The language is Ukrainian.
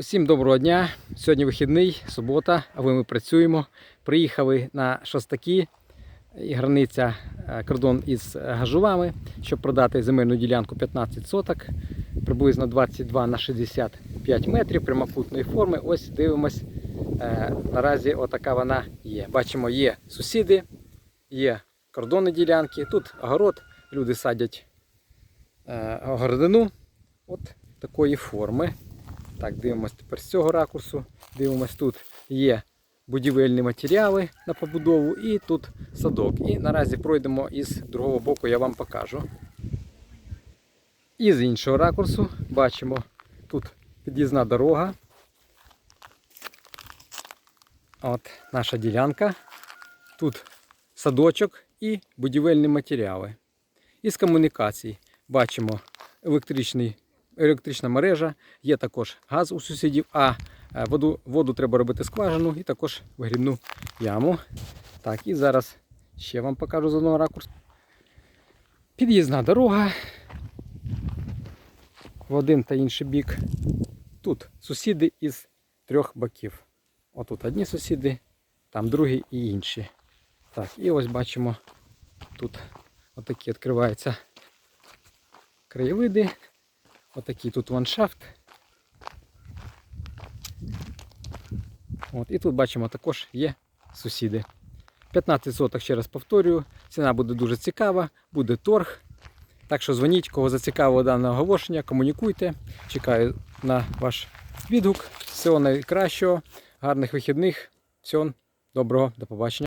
Усім доброго дня. Сьогодні вихідний, субота, а ви ми працюємо. Приїхали на шостаки і границя е, кордон із Гажувами, щоб продати земельну ділянку 15 соток, приблизно 22 на 65 метрів прямокутної форми. Ось дивимось. е, Наразі отака вона є. Бачимо, є сусіди, є кордонні ділянки. Тут огород, люди садять е, огородину. От такої форми. Так, дивимось тепер з цього ракурсу. Дивимось, тут є будівельні матеріали на побудову і тут садок. І наразі пройдемо із другого боку, я вам покажу. І з іншого ракурсу бачимо тут під'їзна дорога. От наша ділянка. Тут садочок і будівельні матеріали. Із комунікацій бачимо електричний електрична мережа, є також газ у сусідів, а е, воду, воду треба робити скважину і також вигрібну яму. Так, і зараз ще вам покажу з одного ракурсу. Під'їзна дорога в один та інший бік. Тут сусіди із трьох боків. Отут одні сусіди, там другі і інші. Так, і ось бачимо, тут отакі відкриваються краєвиди. Отакий тут ландшафт. От, і тут бачимо також є сусіди. 15 соток, ще раз повторюю. Ціна буде дуже цікава, буде торг. Так що дзвоніть, кого зацікавило дане оголошення, комунікуйте. Чекаю на ваш відгук. Всього найкращого, гарних вихідних. Всього доброго, до побачення.